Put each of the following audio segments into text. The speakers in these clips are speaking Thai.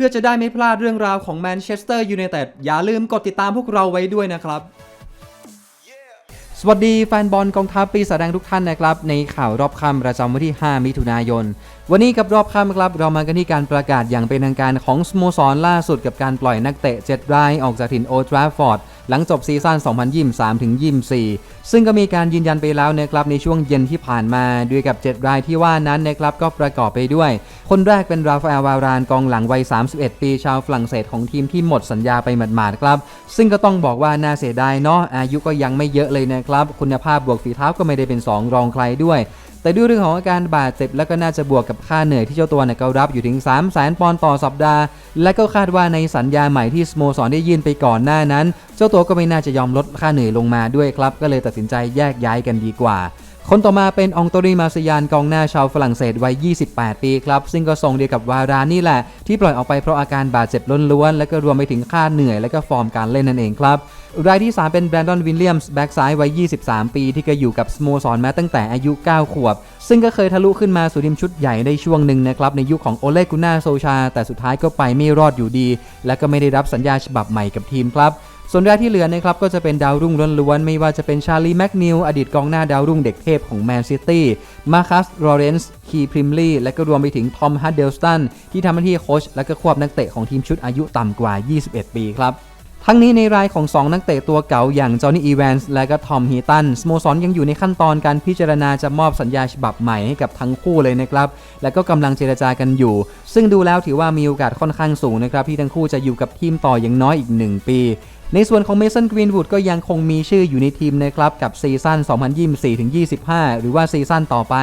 พื่อจะได้ไม่พลาดเรื่องราวของแมนเชสเตอร์ยูไนเต็ดอย่าลืมกดติดตามพวกเราไว้ด้วยนะครับ สวัสดีแฟนบอลกองทัพปีศาจแดงทุกท่านนะครับ ในข่าวรอบค่ำประจำวันที่ 5 มิถุนายน วันนี้กับรอบค่ำครับเรามากันที่การประกาศอย่างเป็นทางการของสโมสรล่าสุดกับการปล่อยนักเตะ 7 รายออกจากถิ่นโอทราฟอร์ดหลังจบซีซั่น 2023 ถึง 24 ซึ่งก็มีการยืนยันไปแล้วนะครับในช่วงเย็นที่ผ่านมาด้วยกับ 7 รายที่ว่านั้นนะครับก็ประกอบไปด้วย คนแรกเป็นราฟาเอลวารานกองหลังวัย 31 ปีชาวฝรั่งเศสของทีมที่หมดสัญญาไปหมาดๆครับ ซึ่งก็ต้องบอกว่าน่าเสียดายเนาะอายุก็ยังไม่เยอะเลยนะครับ คุณภาพบวกฝีเท้าก็ไม่ได้เป็น 2 รองใครด้วยแต่ด้วยเรื่องของอาการบาดเจ็บแล้วก็น่าจะบวกกับค่าเหนื่อยที่เจ้าตัวเนี่ยก็รับอยู่ถึง 3 0 0 0 0 0ปอนด์ต่อสัปดาห์ และก็คาดว่าในสัญญาใหม่ที่สโมสรได้ยื่นไปก่อนหน้านั้น เจ้าตัวก็ไม่น่าจะยอมลดค่าเหนื่อยลงมาด้วยครับ ก็เลยตัดสินใจแยกย้ายกันดีกว่า คนต่อมาเป็นองโตรีมาซยานกองหน้าชาวฝรั่งเศสวัย 28 ปีครับ ซึ่งก็ทรงเดียวกับวารานนี่แหละ ที่ปล่อยออกไปเพราะอาการบาดเจ็บล้วนๆ และก็รวมไปถึงค่าเหนื่อย และก็ฟอร์มการเล่นนั่นเองครับ รายที่ 3 เป็นแบรนดอนวิลเลียมส์แบ็กซ้ายวัย 23 ปี ที่ก็อยู่กับสโมสรมาตั้งแต่อายุ 9 ขวบ ซึ่งก็เคยทะลุขึ้นมาสู่ทีมชุดใหญ่ในช่วงหนึ่งนะครับในยุคของโอเลกุน่าโซชา แต่สุดท้ายก็ไปไม่รอดอยู่ดี และก็ไม่ได้รับสัญญาฉบับใหม่กับทีมครับ ส่วนรายที่เหลือนะครับก็จะเป็นดาวรุ่งล้วนๆ ไม่ว่าจะเป็นชาลีแม็กนิลอดีตกองหน้าดาวรุ่งเด็กเทพของแมนซิตี้มาคัสโรเรนส์คีพริมลีและก็รวมไปถึงทอมฮัดเดลสตันที่ทำหน้าที่โค้ชและก็ควบนักเตะของทีมชุดอายุต่ำกว่า 21 ปีครับทั้งนี้ในรายของ 2 นักเตะตัวเก่าอย่างจอห์นนี่อีแวนส์และก็ทอมฮีตันสโมสรยังอยู่ในขั้นตอนการพิจารณาจะมอบสัญญาฉบับใหม่ให้กับทั้งคู่เลยนะครับ และก็กำลังเจรจากันอยู่ ซึ่งดูแล้วถือว่ามีโอกาสค่อนข้างสูงนะครับที่ทั้งคู่จะอยู่กับทีมต่ออย่างน้อยอีก 1 ปี ในส่วนของเมสันกรีนวูดก็ยังคงมีชื่ออยู่ในทีมนะครับกับซีซั่น 2024-25 หรือว่าซีซั่นต่อไป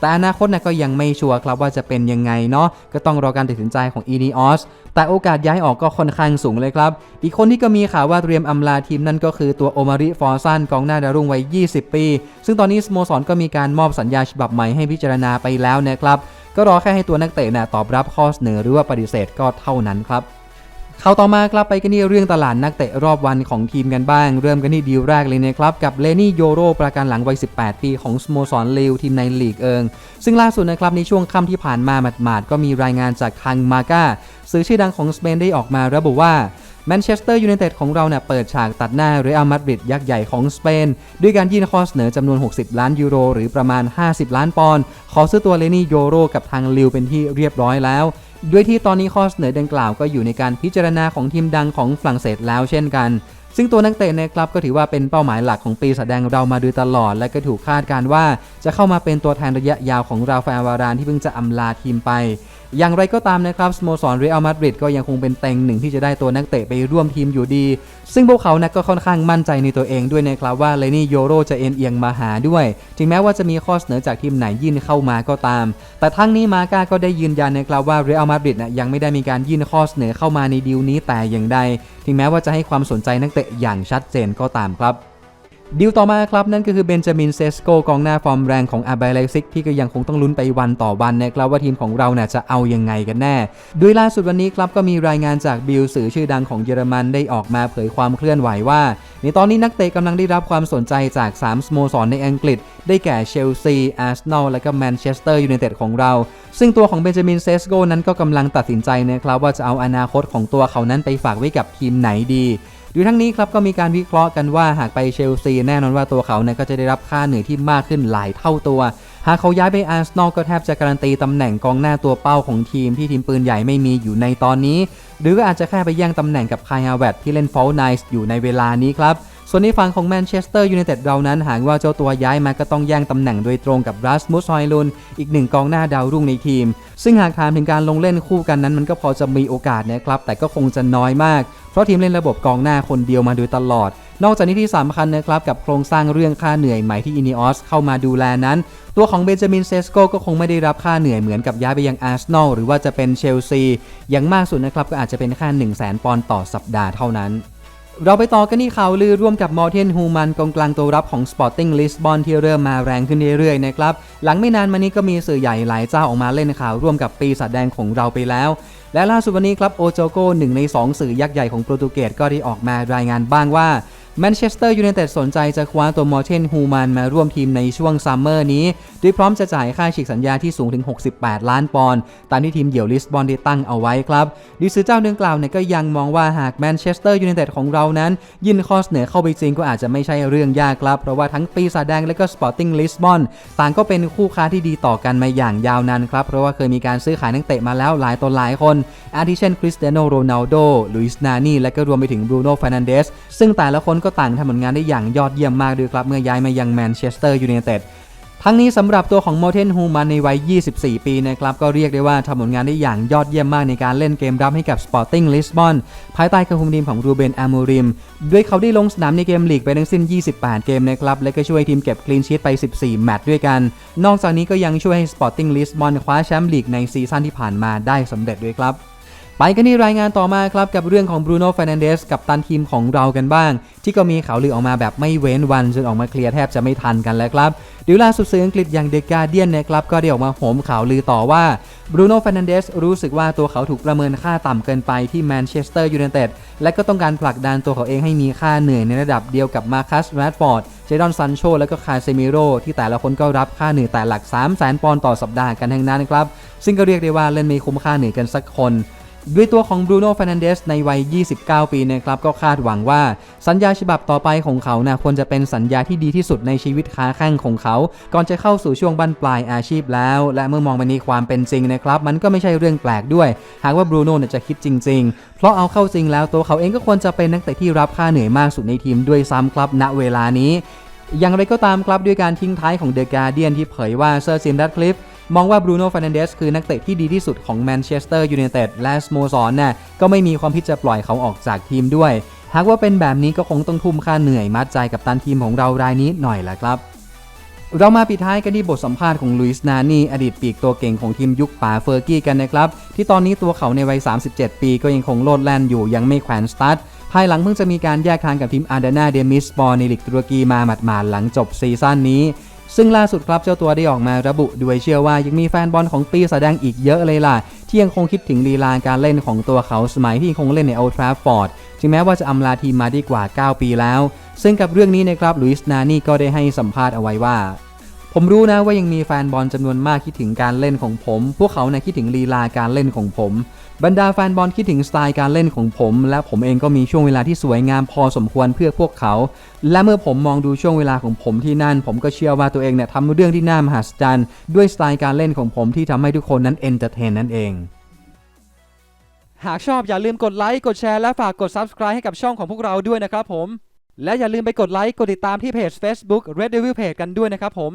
แต่อนาคตนะก็ยังไม่ชัวร์ครับว่าจะเป็นยังไงเนาะก็ต้องรอการตัดสินใจของอีนีออสแต่โอกาสย้ายออกก็ค่อนข้างสูงเลยครับ อีกคนที่ก็มีข่าวว่าเตรียมอำลาทีมนั่นก็คือตัวโอมาริฟอร์ซันกองหน้าดาวรุ่งวัย 20 ปี ซึ่งตอนนี้สโมสรก็มีการมอบสัญญาฉบับใหม่ให้พิจารณาไปแล้วนะครับก็รอแค่ให้ตัวนักเตะนะตอบรับข้อเสนอหรือว่าปฏิเสธก็เท่านั้นครับ ข่าวต่อมาครับไปกันที่เรื่องตลาดนักเตะรอบวันของทีมกันบ้าง เริ่มกันที่ดีลแรกเลยนะครับ กับเลนี่โยโรประกันหลังวัย 18 ปีของสโมสรเลวทีมในลีกเอิง ซึ่งล่าสุดนะครับในช่วงค่ำที่ผ่านมาหมาดๆก็มีรายงานจากทางมาก้าสื่อชื่อดังของสเปนได้ออกมาระบุว่าแมนเชสเตอร์ยูไนเต็ดของเราเนี่ยเปิดฉากตัดหน้าเรอัลมาดริดยักษ์ใหญ่ของสเปน ด้วยการยื่นข้อเสนอจำนวน 60 ล้านยูโร หรือประมาณ 50 ล้านปอนด์ขอซื้อตัวเลนี่โยโรกับทางลิวเป็นที่เรียบร้อยแล้ว ด้วยที่ตอนนี้ข้อเสนอดังกล่าวก็อยู่ในการพิจารณาของทีมดังของฝรั่งเศสแล้วเช่นกัน ซึ่งตัวนักเตะในคลับก็ถือว่าเป็นเป้าหมายหลักของปีแสดงเรามาโดยตลอด และก็ถูกคาดการว่า จะเข้ามาเป็นตัวแทนระยะยาวของราฟาเอลวารานที่เพิ่งจะอำลาทีมไป อย่างไรก็ตามนะครับสโมสรเรอัลมาดริดก็ยังคงเป็นเต็งหนึ่งที่จะได้ตัวนักเตะไปร่วมทีมอยู่ดี ซึ่งพวกเขานะก็ค่อนข้างมั่นใจในตัวเองด้วยนะครับว่าเลนี่โยโรจะเอ็นเอียงมาหาด้วย ถึงแม้ว่าจะมีข้อเสนอจากทีมไหนยื่นเข้ามาก็ตาม แต่ทั้งนี้มาก้าก็ได้ยืนยันนะครับว่าเรอัลมาดริดนะยังไม่ได้มีการยื่นข้อเสนอเข้ามาในดีลนี้แต่อย่างใด ถึงแม้ว่าจะให้ความสนใจนักเตะอย่างชัดเจนก็ตามครับ ดีลต่อมาครับ นั่นก็คือเบนจามินเซสโกกองหน้าฟอร์มแรงของอาบายไลซิกที่ก็ยังคงต้องลุ้นไปวันต่อวันนะครับว่าทีมของเราเนี่ยจะเอายังไงกันแน่ โดยล่าสุดวันนี้ครับก็มีรายงานจากบิลสื่อชื่อดังของเยอรมันได้ออกมาเผยความเคลื่อนไหวว่า ในตอนนี้นักเตะกำลังได้รับความสนใจจาก3สโมสรในอังกฤษ ได้แก่เชลซีอาร์เซนอลและก็แมนเชสเตอร์ยูไนเต็ดของเรา ซึ่งตัวของเบนจามินเซสโกนั้นก็กำลังตัดสินใจนะครับว่าจะเอาอนาคตของตัวเขานั้นไปฝากไว้กับทีมไหนดี ดูทั้งนี้ครับก็มีการวิเคราะห์กันว่าหากไปเชลซีแน่นอนว่าตัวเขาเนี่ยก็จะได้รับค่าเหนื่อยที่มากขึ้นหลายเท่าตัว หากเขาย้ายไปอาร์เซนอลก็แทบจะการันตีตำแหน่งกองหน้าตัวเป้าของทีมที่ทีมปืนใหญ่ไม่มีอยู่ในตอนนี้ หรือก็อาจจะแค่ไปแย่งตำแหน่งกับคายฮาเวตที่เล่นฟอลไนส์อยู่ในเวลานี้ครับ ส่วนในฝั่งของแมนเชสเตอร์ยูไนเต็ดเรานั้นหากว่าเจ้าตัวย้ายมาก็ต้องแย่งตำแหน่งโดยตรงกับรัสมุสฮอยลุนอีกหนึ่งกองหน้าดาวรุ่งในทีม ซึ่งหากถามถึงการลงเล่นคู่กันนั้นมันก็พอจะมีโอกาสนะครับ แต่ก็คงจะน้อยมาก เพราะทีมเล่นระบบกองหน้าคนเดียวมาโดยตลอด นอกจากนี้ที่สำคัญนะครับกับโครงสร้างเรื่องค่าเหนื่อยใหม่ที่อินิออสเข้ามาดูแลนั้น ตัวของเบนจามินเซสโกก็คงไม่ได้รับค่าเหนื่อยเหมือนกับย้ายไปยังอาร์เซนอลหรือว่าจะเป็นเชลซีอย่างมากสุดนะครับก็อาจจะเป็นแค่1 0 0 0 0แปอนด์ต่อสัปดาห์เท่านั้น เราไปต่อกันที่ข่าวลือร่วมกับมอร์เทนฮูมันกองกลางตัวรับของ Sporting ลิสบอนที่เริ่มมาแรงขึ้นเรื่อยๆนะครับ หลังไม่นานมานี้ก็มีสื่อใหญ่หลายเจ้าออกมาเล่นข่าวร่วมกับปีศาจแดงของเราไปแล้ว และล่าสุดวันนี้ครับโอโจโกหนึ่งใน 2 สื่อยักษ์ใหญ่ของโปรตุเกสก็ได้ออกมารายงานบ้างว่า แมนเชสเตอร์ยูไนเต็ดสนใจจะคว้าตัวมอร์เทนฮูแมนมาร่วมทีมในช่วงซัมเมอร์นี้ โดยพร้อมจะจ่ายค่าฉีกสัญญาที่สูงถึง 68 ล้านปอนด์ตามที่ทีมเดี่ยวลิสบอนได้ตั้งเอาไว้ครับดิซือเจ้าดังกล่าวเนี่ยก็ยังมองว่าหากแมนเชสเตอร์ยูไนเต็ดของเรานั้นยินข้อเสนอเข้าไปจริงก็อาจจะไม่ใช่เรื่องยากครับ เพราะว่าทั้งปีศาจแดงและก็สปอร์ติ้งลิสบอนต่างก็เป็นคู่ค้าที่ดีต่อกันมาอย่างยาวนานครับเพราะว่าเคยมีการซื้อขายนักเตะมาแล้วหลายต่อหลายคน อาทิเช่นคริสเตียโนโรนัลโดลุยส์นานี่และก็รวมไปถึงบรูโน่ฟ r นันเดสซึ่งแต่ละคนก็ต่างทำผลงานได้อย่างยอดเยี่ยมมากด้วยครับ เมื่อย้ายมายังแมนเชสเตอร์ยูไนเต็ดทั้งนี้สำหรับตัวของโมเทนฮูมันในวัย 24 ปีนะครับก็เรียกได้ว่าทำผลงานได้อย่างยอดเยี่ยมมากในการเล่นเกมรับให้กับ Sporting Lisbon ภายใต้การคุมทีมของรูเบนอามูริม ด้วยเขาได้ลงสนามในเกมลีกไปทั้งสิ้น 28 เกมนะครับและก็ช่วยทีมเก็บคลีนชีตไป 14 แมตช์ด้วยกัน นอกจากนี้ก็ยังช่วยให้ Sporting Lisbon คว้าแชมป์ลีกในซีซั่นที่ผ่านมาได้สำเร็จด้วยครับ ไปกันที่รายงานต่อมาครับกับเรื่องของบรูโน่ฟ r นันเดสกับตันทีมของเรากันบ้าง ที่ก็มีข่าวลือออกมาแบบไม่เว้นวันจนออกมาเคลียร์แทบจะไม่ทันกันแล้วครับเดี๋ยวล่าสุดสื่ออังกฤษอย่างเดกาเดียนนะครับก็ได้ออกมาโหมข่าวลือต่อว่าบรูโน่ฟ r นันเดสรู้สึกว่าตัวเขาถูกประเมินค่าต่ำเกินไปที่แมนเชสเตอร์ยูไนเต็ดและก็ต้องการผลักดันตัวเขาเองให้มีค่าเหนื่อยในระดับเดียวกับมาคัสแรดฟอร์ดเจดอนซันโชและก็คาเซมิโรที่แต่ละคนก็รับค่าเหนื่อยแต่หลัก 3 0 0 0 0 0ปอนด์ต่อสัปดาห์กันทั้งนั้นครับซึ่งก็เรียกได้ว่าเล่นไม่คุ้มค่าเหนื่อยกันสักคน ด้วยตัวของบรูโน่ฟ r นันเดสในวัย 29 ปีนะครับก็คาดหวังว่า สัญญาฉบับต่อไปของเขานะควรจะเป็นสัญญาที่ดีที่สุดในชีวิตค้าแข้งของเขา ก่อนจะเข้าสู่ช่วงบั้นปลายอาชีพแล้ว และเมื่อมองไปในความเป็นจริงนะครับ มันก็ไม่ใช่เรื่องแปลกด้วย หากว่าบรูโน่จะคิดจริง ๆ เพราะเอาเข้าจริงแล้วตัวเขาเองก็ควรจะเป็นนักเตะที่รับค่าเหนื่อยมากสุดในทีมด้วยซ้ำครับณเวลานี้ อย่างไรก็ตามครับด้วยการทิ้งท้ายของเดอะการเดียนที่เผยว่าเซอร์ซิมดัตคลิฟ มองว่าบรูโน่ฟ r นันเดสคือนักเตะที่ดีที่สุดของแมนเชสเตอร์ยูไนเต็ดและสโมสรน่ะก็ไม่มีความคิดจะปล่อยเขาออกจากทีมด้วย หากว่าเป็นแบบนี้ก็คงต้องทุ่มค่าเหนื่อยมัดใจกับตันทีมของเรารายนี้หน่อยละครับเรามาปิดท้ายกันที่บทสัมภาษณ์ของลุยส์นานี่อดีตปีกตัวเก่งของทีมยุคป่าเฟอร์กี้กันนะครับ ที่ตอนนี้ตัวเขาในวัย 37 ปีก็ยังคงโลดแล่นอยู่ยังไม่แขวนสตาร์ทภายหลังเพิ่งจะมีการแยกทางกับทีมอาร์ดานาเดมิสปอร์ในลีกตุรกีมาหมาดๆหลังจบซีซั่นนี้ ซึ่งล่าสุดครับเจ้าตัวได้ออกมาระบุด้วยเชื่อว่ายังมีแฟนบอลของปีศาจแดงอีกเยอะเลยล่ะ ที่ยังคงคิดถึงลีลาการเล่นของตัวเขาสมัยที่คงเล่นในโอลทราฟฟอร์ดถึงแม้ว่าจะอำลาทีมมาได้กว่า 9 ปีแล้ว ซึ่งกับเรื่องนี้นะครับลุยส์นานี่ก็ได้ให้สัมภาษณ์เอาไว้ว่าผมรู้นะว่ายังมีแฟนบอลจำนวนมากคิดถึงการเล่นของผม พวกเขานะคิดถึงลีลาการเล่นของผม บรรดาแฟนบอลคิดถึงสไตล์การเล่นของผม และผมเองก็มีช่วงเวลาที่สวยงามพอสมควรเพื่อพวกเขา และเมื่อผมมองดูช่วงเวลาของผมที่นั่น ผมก็เชื่อว่าตัวเองเนี่ยทำเรื่องที่น่ามหัศจรรย์ด้วยสไตล์การเล่นของผมที่ทำให้ทุกคนนั้นเอนเตอร์เทนนั่นเอง หากชอบอย่าลืมกดไลค์กดแชร์และฝากกด Subscribe ให้กับช่องของพวกเราด้วยนะครับผม และอย่าลืมไปกดไลค์กดติดตามที่เพจ Facebook Red Devil Page กันด้วยนะครับผม